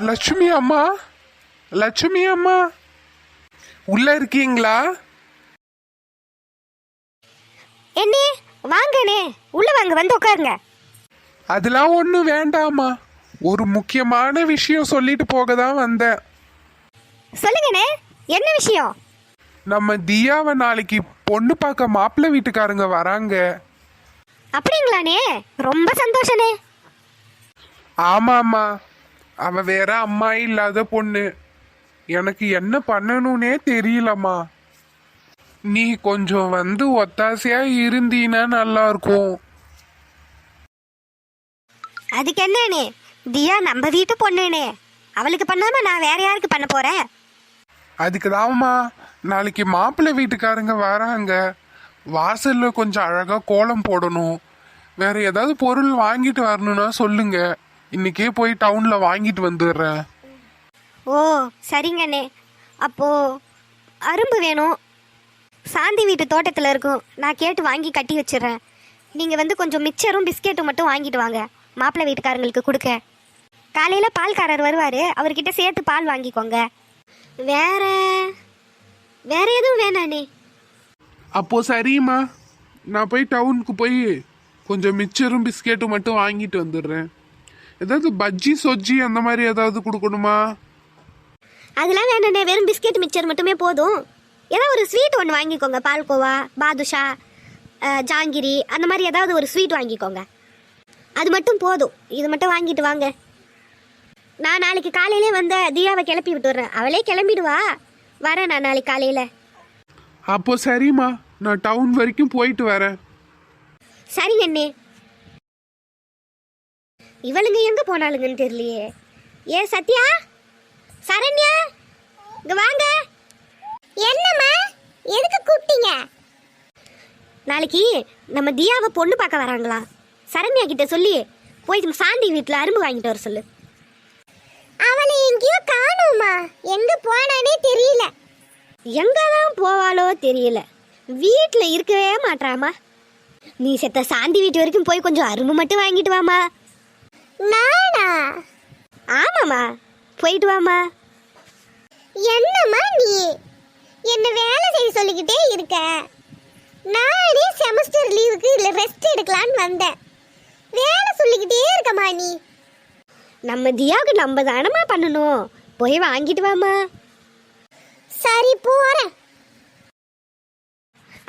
லட்சுமி அம்மா? லட்சுமி அம்மா? உள்ள இருக்கீங்களா? என்னே வாங்கண்ணே. உள்ள வாங்க வந்து உட்காருங்க. அதெல்லாம் ஒன்றும் வேண்டாம்மா. ஒரு முக்கியமான விஷயம் சொல்லிட்டு போக தான் வந்தேன். சொல்லுங்கண்ணே என்ன விஷயம்? நம்ம தியாவை நாளைக்கு பொண்ணு பார்க்க மாப்பிள்ளை வீட்டுக்காரங்க வராங்க. அப்படிங்களாண்ணே? ரொம்ப சந்தோஷண்ணே. ஆமாம்மா. அவ வேற அம்மா இல்லாத பொண்ணு. எனக்கு என்ன பண்ணணும்னே தெரியலம்மா. நீ கொஞ்சம் வந்து ஒத்தாசையா இருந்தீன்னா நல்லா இருக்கும் அதுக்கு என்னண்ணே? தியா நம்ம வீட்டு பொண்ணுண்ணே. அவளுக்கு பண்ணாம நான் வேற யாருக்கு பண்ண போறேன்? அதுக்கு நாளைக்கு மாப்பிள்ளை வீட்டுக்காரங்க வராங்க. வாசல்ல கொஞ்சம் அழகா கோலம் போடணும். வேற ஏதாவது பொருள் வாங்கிட்டு வரணும்னா சொல்லுங்க. இன்னைக்கே போய் டவுன்ல வாங்கிட்டு வந்துடுறேன். ஓ சரிங்கண்ணே அப்போ அரும்பு வேணும். சாந்தி வீட்டு தோட்டத்தில் இருக்கும். நான் கேட்டு வாங்கி கட்டி வச்சிடுறேன். நீங்கள் வந்து கொஞ்சம் மிச்சரும் பிஸ்கெட்டும் மட்டும் வாங்கிட்டு வாங்க. மாப்பிள்ளை வீட்டுக்காரங்களுக்கு கொடுக்க. காலையில் பால்காரர் வருவார். அவர்கிட்ட சேர்த்து பால் வாங்கிக்கோங்க. வேற வேற எதுவும் வேணாண்ணே அப்போ சரிம்மா. நான் போய் டவுனுக்கு போய் கொஞ்சம் மிச்சரும் பிஸ்கெட்டும் மட்டும் வாங்கிட்டு வந்துடுறேன். ஏதாவது பஜ்ஜி சொஜ்ஜி அந்த மாதிரி ஏதாவது கொடுக்கணுமா? அதெல்லாம் வேண்டாண்ணே வெறும் பிஸ்கெட் மிக்சர் மட்டுமே போதும். ஏதோ ஒரு ஸ்வீட் ஒன்று வாங்கிக்கோங்க பால்கோவா பாதுஷா ஜாங்கிரி அந்த மாதிரி ஏதாவது ஒரு ஸ்வீட் வாங்கிக்கோங்க. அது மட்டும் போதும். இது மட்டும் வாங்கிட்டு வாங்க. நான் நாளைக்கு காலையிலே வந்த தியாவை கிளப்பி விட்டுறேன். அவளே கிளம்பிடுவா. வரேன் நான் நாளைக்கு காலையில். அப்போ சரிம்மா. நான் டவுன் வரைக்கும் போயிட்டு வரேன். சரிங்க அண்ணே. இவளுங்க எங்க போனாளுங்கன்னு தெரியலையே. ஏ சத்யா? சரண்யா? இங்க வாங்க. என்னம்மா? எதுக்கு கூப்பிட்டீங்க? நாளைக்கு நம்ம தியாவை பொண்ணு பார்க்க வராங்களா? சரண்யா கிட்ட சொல்லி போய் சாந்தி வீட்டில் அரும்பு வாங்கிட்டு வர சொல்லு. அவளை எங்கேயோ காணோமா? எங்க போனானே தெரியல. எங்க தான் போவாளோ தெரியல. வீட்டில் இருக்கவே மாட்டாமா நீ செத்த சாந்தி வீட்டு வரைக்கும் போய் கொஞ்சம் அரும்பு மட்டும் வாங்கிட்டு வாமா. நானா? ஆமாம்மா. போயிட்டு வாமா என்னம்மா நீ? என்ன வேலை செய்ய சொல்லிக்கிட்டே இருக்க? நானே செமஸ்டர் லீவுக்கு இல்லை ரெஸ்ட் எடுக்கலான்னு வந்தேன். வேலை சொல்லிக்கிட்டே இருக்கம்மா நீ. நம்ம தியாவுக்கு நம்ம தானம்மா பண்ணணும். போய் வாங்கிட்டு வாமா சரி போறேன்.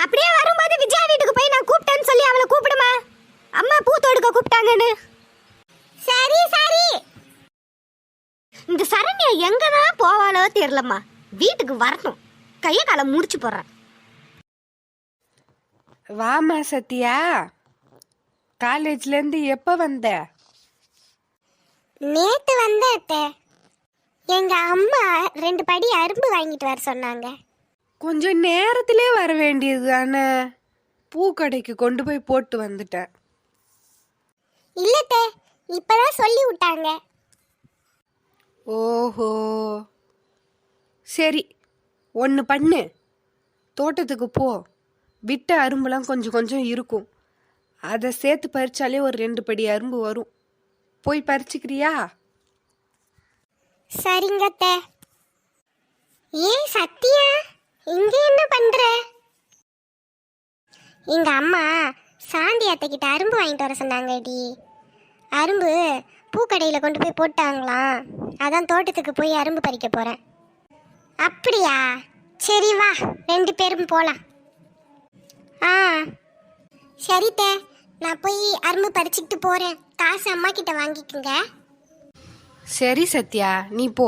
அப்படியே வரும்போது விஜயா வீட்டுக்கு போய் நான் கூப்பிட்டேன்னு சொல்லி அவளை கூப்பிடுமா? அம்மா பூ தொடுக்க கூப்பிட்டாங்கன்னு. சரி சரி. இந்த சரண்யா எங்க தான் போவாளோ தெரியலம்மா. வீட்டுக்கு வரணும். கைய காலை முடிச்சு போடுறேன். வாமா சத்யா. காலேஜ்லேருந்து எப்போ வந்த? நேத்து வந்த அத்தை. எங்க அம்மா ரெண்டு படி அரும்பு வாங்கிட்டு வர சொன்னாங்க. கொஞ்சம் நேரத்திலே வர வேண்டியது தானே பூக்கடைக்கு கொண்டு போய் போட்டு வந்துட்டேன். இல்லத்தே இப்பதான் சொல்லி விட்டாங்க. ஓஹோ. சரி ஒன்று பண்ணு. தோட்டத்துக்கு போ. விட்ட அரும்புலாம் கொஞ்சம் கொஞ்சம் இருக்கும். அதை சேர்த்து பறிச்சாலே ஒரு ரெண்டு படி அரும்பு வரும். போய் பறிச்சுக்கிறியா? சரிங்க அத்தை. ஏன் சத்யா இங்க என்ன பண்ற? எங்க அம்மா சாந்தி அத்தை கிட்ட அரும்பு வாங்கிட்டு வர சொன்னாங்கடி. அரும்பு பூக்கடையில் கொண்டு போய் போட்டாங்களாம். அதான் தோட்டத்துக்கு போய் அரும்பு பறிக்க போறேன். அப்படியா? சரி வா ரெண்டு பேரும் போலாம். ஆ சரித்த. நான் போய் அரும்பு பறிச்சுக்கிட்டு போறேன். காசு அம்மா கிட்ட வாங்கிக்கோங்க. சரி சத்யா நீ போ.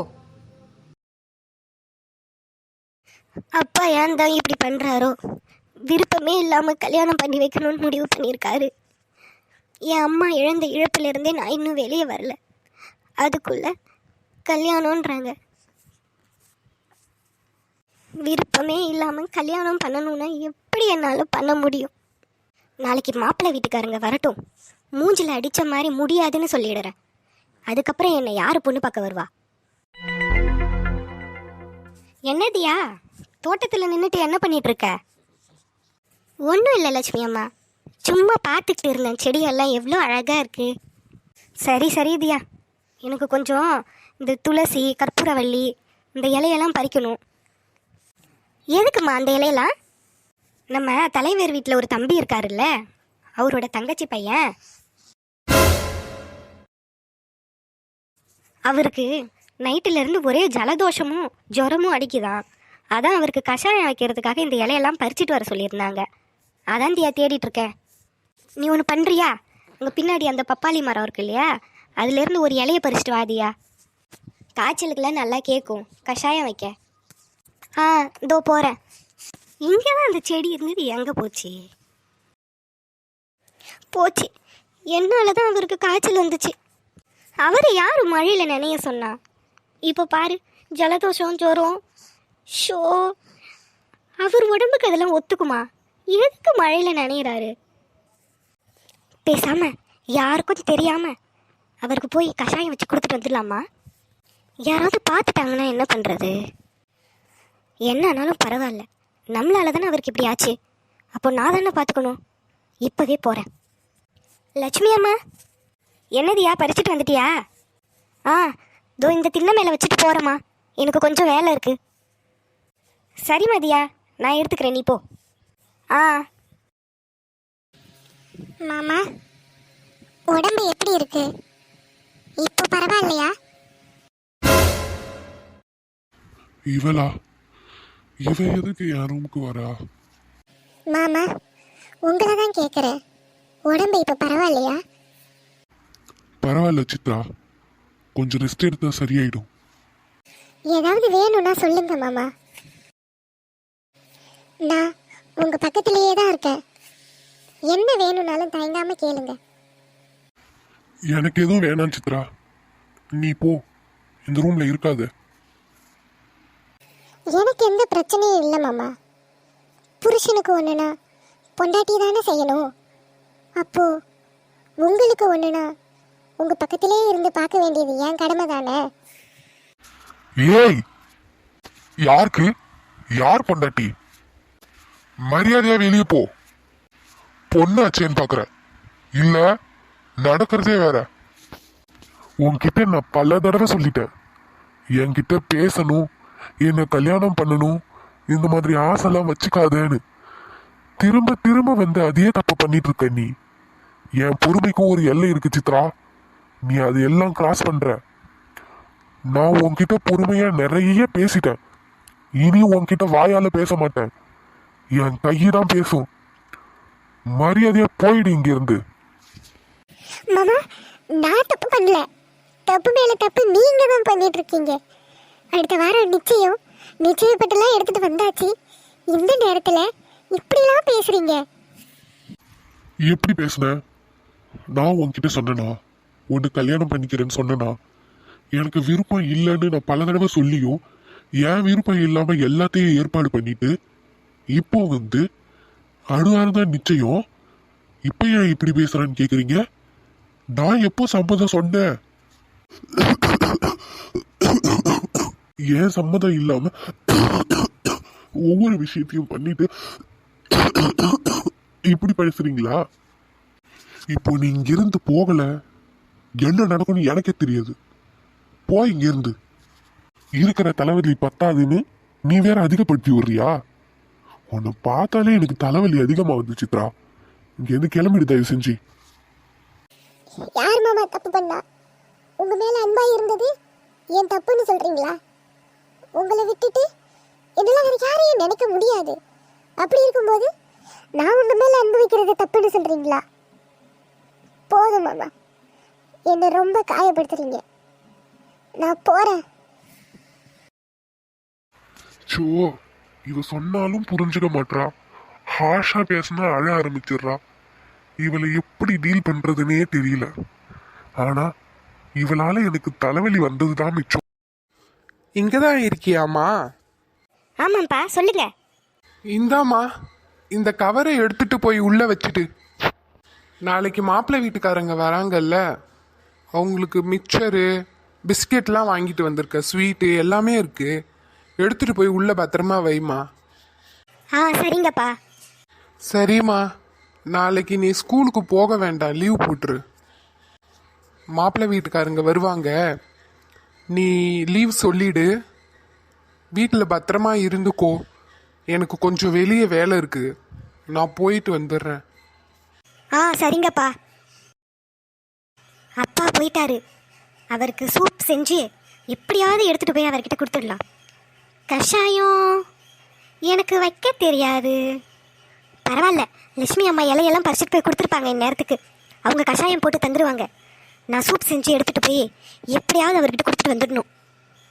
அப்பா ஏன் தான் இப்படி பண்ணுறாரோ விருப்பமே இல்லாமல் கல்யாணம் பண்ணி வைக்கணும்னு முடிவு பண்ணியிருக்காரு. என் அம்மா இழந்த இழப்பிலிருந்தே நான் இன்னும் வெளியே வரல. அதுக்குள்ள கல்யாணம்ன்றாங்க. விருப்பமே இல்லாமல் கல்யாணம் பண்ணணும்னா எப்படி என்னால் பண்ண முடியும்? நாளைக்கு மாப்பிள்ளை வீட்டுக்காரங்க வரட்டும். மூஞ்சில் அடித்த மாதிரி முடியாதுன்னு சொல்லிடுறேன். அதுக்கப்புறம் என்னை யார் பொண்ணு பார்க்க வருவா? என்னதியா தோட்டத்தில் நின்றுட்டு என்ன பண்ணிட்டு இருக்க? ஒன்றும் இல்லை லட்சுமி அம்மா. சும்மா பார்த்துக்கிட்டு இருந்தேன். செடியெல்லாம் எவ்வளோ அழகாக இருக்குது சரி சரி தியா. எனக்கு கொஞ்சம் இந்த துளசி கற்பூரவள்ளி இந்த இலையெல்லாம் பறிக்கணும். எதுக்குமா அந்த இலையெல்லாம்? நம்ம தலைவர் வீட்டில் ஒரு தம்பி இருக்காருல்ல. அவரோட தங்கச்சி பையன். அவருக்கு நைட்டிலேருந்து ஒரே ஜலதோஷமும் ஜுரமும் அடிக்குதான். அதான் அவருக்கு கஷாயம் வைக்கிறதுக்காக இந்த இலையெல்லாம் பறிச்சிட்டு வர சொல்லியிருந்தாங்க. அதான் தியா தேடிட்டு இருக்கேன். நீ ஒன்று பண்ணுறியா அங்கே பின்னாடி அந்த பப்பாளி மரம் இருக்கு இல்லையா? அதுலேருந்து ஒரு இலையை பறிச்சிட்டு வாதியா காய்ச்சலுக்கெல்லாம் நல்லா கேட்கும். கஷாயம் வைக்க. ஆ இதோ போகிறேன் இங்கே தான் அந்த செடி இருந்தது. எங்கே போச்சு? போச்சு. என்னால் தான் அவருக்கு காய்ச்சல் வந்துச்சு. அவர் யார்? மழையில் நினைய சொன்னா. இப்போ பாரு. ஜலதோஷம் ஜோரம். ஷோ. அவர் உடம்புக்கு அதெல்லாம் ஒத்துக்குமா? எதுக்கு மழையில் நனையிறாரு? பேசாம யாருக்கும் தெரியாம அவருக்கு போய் கஷாயம் வச்சு கொடுத்துட்டு வந்துடலாமா? யாராவது பார்த்துட்டாங்கன்னா என்ன பண்ணுறது என்ன ஆனாலும் பரவாயில்ல. நம்மளால தானே அவருக்கு இப்படி ஆச்சு. அப்போ நான் தானே பார்த்துக்கணும். இப்போவே போகிறேன் லட்சுமி அம்மா என்னதியா பறிச்சுட்டு வந்துட்டியா? ஆ இதோ இந்த திண்ணை மேலே வச்சுட்டு போகிறேம்மா எனக்கு கொஞ்சம் வேலை இருக்குது சரி மதியா நான் எடுத்துக்கிறேன் நீ போ. ஆ மாமா உடம்பு எப்படி இருக்கு? இப்போ பரவாயில்லையா? இவளா? இவ எதுக்கு என் ரூமுக்கு வரா? மாமா உங்களை தான் கேட்குறேன் உடம்பு இப்போ பரவாயில்லையா? பரவாயில்ல சித்ரா. கொஞ்சம் ரெஸ்ட் எடுத்தா சரியாயிடும். ஏதாவது வேணும்னா சொல்லுங்க மாமா. நான் உங்க பக்கத்திலேயே தான் இருக்கேன். என்ன வேணும்னாலும் தயங்காம கேளுங்க. எனக்கு எதுவும் வேணாம் சித்ரா. நீ போ. இந்த ரூம்ல இருக்காத. எனக்கு எந்த பிரச்சனையும் இல்லை மாமா. புருஷனுக்கு ஒன்றுனா பொண்டாட்டி தானே செய்யணும். அப்போ உங்களுக்கு ஒன்றுனா உங்க பக்கத்திலே இருந்து பார்க்க வேண்டியது என் கடமை தானே? ஏய்! யாருக்கு? யார் பொண்டாட்டி? மரியாதையா வெளியே போ. பொண்ணாச்சேன்னு பாக்குற இல்ல நடக்கிறதே வேற. உன்கிட்ட நான் பல தடவை சொல்லிட்டேன். என்கிட்ட பேசணும் என்னை கல்யாணம் பண்ணணும் இந்த மாதிரி ஆசைலாம் வச்சுக்காதேன்னு. திரும்ப திரும்ப வந்து அதே தப்பு பண்ணிட்டு இருக்க நீ. என் பொறுமைக்கும் ஒரு எல்லை இருக்கு சித்ரா. நீ அது எல்லாம் கிராஸ் பண்ற. நான் உன்கிட்ட பொறுமையா நிறைய பேசிட்டேன். இனி உன்கிட்ட வாயால பேச மாட்டேன். என் கையை தான் பேசும். மரியாதையா போயிடு இங்க இருந்து மாமா நான் தப்பு பண்ணல. தப்பு மேல தப்பு நீங்க தான் பண்ணிட்டு இருக்கீங்க அடுத்த வாரம் நிச்சயம் நிச்சயப்பட்டுலாம் எடுத்துட்டு வந்தாச்சு. இந்த நேரத்துல இப்படிலாம் பேசுறீங்க? எப்படி பேசுன? நான் உன்கிட்ட சொன்னனா? உன்னை கல்யாணம் பண்ணிக்கிறேன்னு சொன்னனா? எனக்கு விருப்பம் இல்லைன்னு நான் பல தடவை சொல்லியும் என் விருப்பம் இல்லாம எல்லாத்தையும் ஏற்பாடு பண்ணிட்டு இப்போ வந்து அணுவாரதான் நிச்சயம் இப்போ ஏன் இப்படி பேசுகிறான்னு கேட்குறீங்க நான் எப்போ சம்மதம் சொன்னேன்? ஏன் சம்மதம் இல்லாமல் ஒவ்வொரு விஷயத்தையும் பண்ணிட்டு இப்படி பேசுறீங்களா? இப்போ நீ இங்கிருந்து போகல. என்ன நடக்கும்னு எனக்கே தெரியாது. போ இங்கிருந்து. இருக்கிற தலைவலி பத்தாதுன்னு நீ வேற அதிகப்படுத்தி விடுறியா? உன்னை பார்த்தாலே எனக்கு தலைவலி அதிகமாகுது சித்ரா. இங்கேருந்து கிளம்பிடு தயவு செஞ்சு. யார் மாமா தப்பு பண்ணா? உங்க மேல அன்பா இருந்தது ஏன் தப்புன்னு சொல்றீங்களா? உங்களை விட்டுட்டு என்னால வேற யாரையும் நினைக்க முடியாது. அப்படி இருக்கும்போது நான் உங்க மேல அன்பு வைக்கிறது தப்புன்னு சொல்றீங்களா? போதும் மாமா. என்னை ரொம்ப காயப்படுத்துறீங்க. நான் போறேன். சோ இவ சொன்னாலும் புரிஞ்சுக்க மாட்றா. ஹாஷா பேசினா அழ ஆரம்பிச்சிடுறா. இவளை எப்படி டீல் பண்றதுன்னே தெரியல. ஆனா இவளால எனக்கு தலைவலி வந்ததுதான் மிச்சம். இங்கதான் இருக்கியாமா ஆமாப்பா சொல்லுங்க. இந்தாம்மா இந்த கவரை எடுத்துட்டு போய் உள்ள வச்சுட்டு. நாளைக்கு மாப்பிள்ளை வீட்டுக்காரங்க வராங்கல்ல அவங்களுக்கு மிக்சரு பிஸ்கெட்லாம் வாங்கிட்டு வந்திருக்க ஸ்வீட்டு எல்லாமே இருக்கு. எடுத்துட்டு போய் உள்ள பத்திரமா வைமா ஆ சரிங்கப்பா. சரிம்மா. நாளைக்கு நீ ஸ்கூலுக்கு போக வேண்டாம். லீவ் போட்டுரு. மாப்பிள்ளை வீட்டுக்காரங்க வருவாங்க. நீ லீவ் சொல்லிடு. வீட்டில் பத்திரமா இருந்துக்கோ. எனக்கு கொஞ்சம் வெளியே வேலை இருக்கு. நான் போயிட்டு வந்துடுறேன். ஆ சரிங்கப்பா. அப்பா போயிட்டாரு. அவருக்கு சூப் செஞ்சு எப்படியாவது எடுத்துட்டு போய் அவர்கிட்ட கொடுத்துடலாம். கஷாயம். எனக்கு வைக்க தெரியாது. பரவாயில்ல. லட்சுமி அம்மா இலையெல்லாம் பறிச்சுட்டு போய் கொடுத்துருப்பாங்க இந்நேரத்துக்கு அவங்க கஷாயம் போட்டு தந்துடுவாங்க நான் சூப் செஞ்சு எடுத்துகிட்டு போய் எப்படியாவது அவர்கிட்ட கொடுத்துட்டு வந்துடணும்.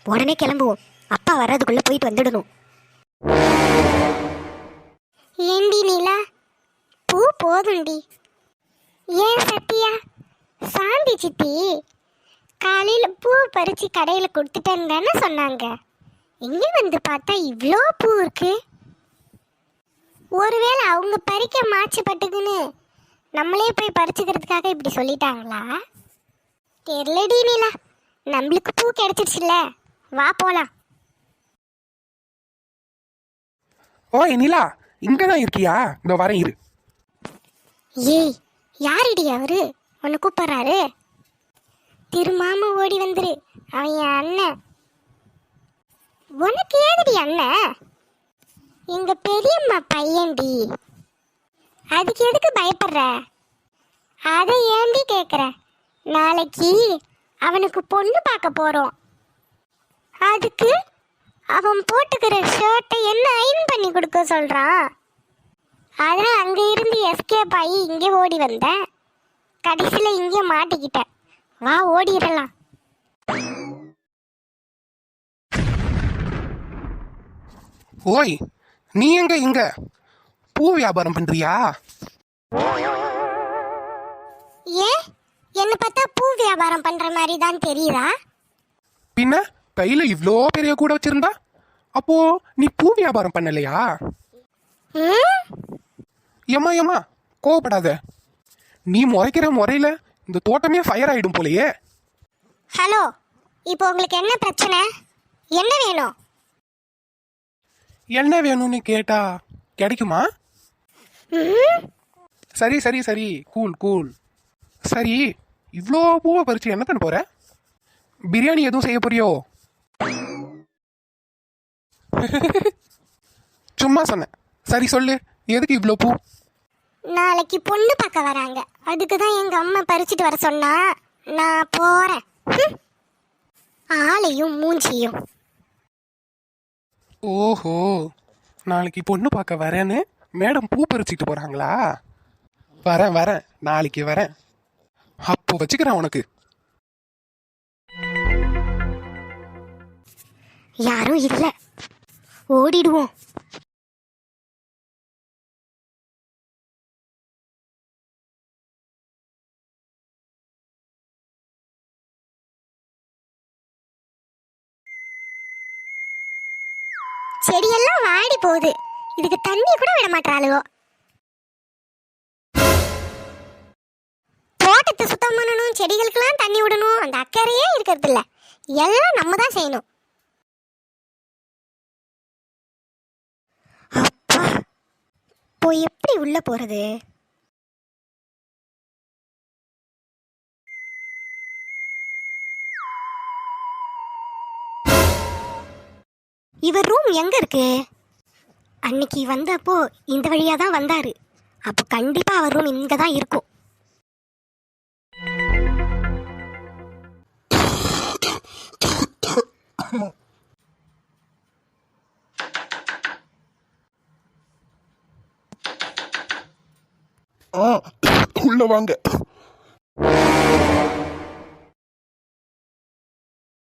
உடனே கிளம்புவோம். அப்பா வர்றதுக்குள்ளே போயிட்டு வந்துடணும். ஏண்டி நீலா? பூ போதுண்டி ஏன் சத்யா? சாந்தி சித்தி. காலையில் பூ பறித்து கடையில் கொடுத்துட்டேன்னு தானே சொன்னாங்க. இங்கே வந்து பார்த்தா இவ்வளோ பூ இருக்கு? ஒருவேளை அவங்க பறிக்க மாச்சுப்பட்டுக்குன்னு நம்மளே போய் பறிச்சுக்கிறதுக்காக இப்படி சொல்லிட்டாங்களா? தெரியலடி நீலா. நம்மளுக்கு பூ கிடைச்சிருச்சுல்ல. வா போலாம். ஓய் நிலா இங்கே தான் இருக்கியா? இந்த வரேன் இரு. ஏய் யாருடி அவரு? உன்னை கூப்பிடுறாரு. திருமாம ஓடி வந்துரு. அவன் என் அண்ணன். உனக்கு ஏதுடி அண்ணன் எங்க பெரியம்மா பையன்டி. அதுக்கு எதுக்கு பயப்படுற? அதை ஏண்டி கேட்குற நாளைக்கு அவனுக்கு பொண்ணு பார்க்க போகிறோம் அதுக்கு அவன் போட்டுக்கிற ஷர்ட்டை என்ன அயன் பண்ணி கொடுக்க சொல்கிறான் அதான் அங்கே இருந்து எஸ்கேப் ஆகி இங்கே ஓடி வந்தேன். கடைசியில் இங்கே மாட்டிக்கிட்டேன். வா ஓடிடலாம். ஓய் நீ எங்க இங்க? பூ வியாபாரம் பண்றியா? ஏன் என்ன பார்த்தா பூ வியாபாரம் பண்ற மாதிரி தான் தெரியுதா? பின்ன கையில இவ்ளோ பெரிய கூட வச்சிருந்தா? அப்போ நீ பூ வியாபாரம் பண்ணலையா? ம்? ஏம்மா ஏம்மா கோவப்படாத. நீ முறைக்கிற முறையில இந்த தோட்டமே ஃபயர் ஆயிடும் போலயே. ஹலோ இப்போ உங்களுக்கு என்ன பிரச்சனை? என்ன வேணும்? என்ன வேணும்னு கேட்டா கிடைக்குமா? ம்? சரி சரி சரி. கூல் கூல் சரி இவ்வளோ பூவை பறிச்சு என்ன பண்ண போற? பிரியாணி எதுவும் செய்ய போறியோ? சும்மா சொன்னேன். சரி சொல்லு. எதுக்கு இவ்வளோ பூ? நாளைக்கு பொண்ணு பார்க்க வராங்க. அதுக்கு தான் எங்க அம்மா பறிச்சிட்டு வர சொன்னா நான் போறேன். ஆளையும் மூஞ்சியும். ஓஹோ நாளைக்கு பொண்ணு பார்க்க வரேன்னு மேடம் பூ பறிச்சுட்டு போறாங்களா? வரேன் வரேன் நாளைக்கு வரேன். அப்போ வச்சுக்கிறேன் உனக்கு. யாரும் இல்ல. ஓடிடுவோம். செடியெல்லாம் வாடி போகுது. இதுக்கு தண்ணி கூட விட மாட்டாளுவோ. தோட்டத்தை சுத்தம் பண்ணணும் செடிகளுக்கெல்லாம் தண்ணி விடணும் அந்த அக்கறையே இருக்கிறது இல்ல எல்லாம் நம்ம தான் செய்யணும். அப்பா போய் எப்படி உள்ள போறது? இவர் ரூம் எங்கே இருக்கு? அன்னைக்கு வந்தப்போ இந்த வழியாக தான் வந்தார். அப்போ கண்டிப்பாக அவர் ரூம் இங்கே தான் இருக்கும். ஆ உள்ள வாங்க.